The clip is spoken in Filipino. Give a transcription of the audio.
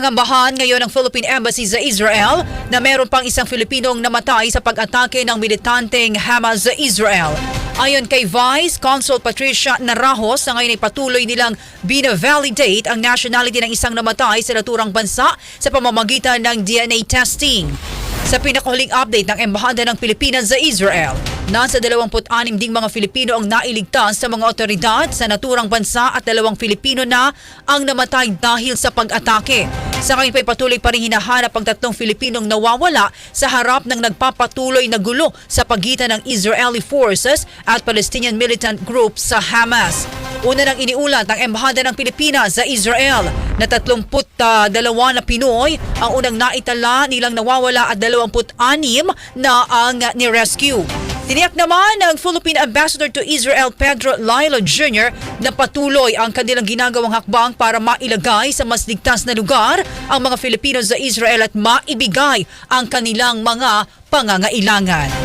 Pinangangambahan ngayon ng Philippine Embassy sa Israel na meron pang isang Filipinong namatay sa pag-atake ng militanteng Hamas sa Israel. Ayon kay Vice Consul Patricia Narajos na ngayon ay patuloy nilang bina-validate ang nationality ng isang namatay sa naturang bansa sa pamamagitan ng DNA testing. Sa pinakahuling update ng Embahada ng Pilipinas sa Israel, nasa 26 ding mga Filipino ang nailigtas sa mga otoridad sa naturang bansa at dalawang Filipino na ang namatay dahil sa pag-atake. Sa ngayon pa'y patuloy pa rin hinahanap ang tatlong Filipinong nawawala sa harap ng nagpapatuloy na gulo sa pagitan ng Israeli forces at Palestinian militant group sa Hamas. Una nang iniulat ng Embahada ng Pilipinas sa Israel na 32 na Pinoy ang unang naitala nilang nawawala at 26 na ang ni-rescue. Tiniyak naman ng Philippine Ambassador to Israel Pedro Lilo Jr. na patuloy ang kanilang ginagawang hakbang para mailagay sa mas ligtas na lugar ang mga Filipino sa Israel at maibigay ang kanilang mga pangangailangan.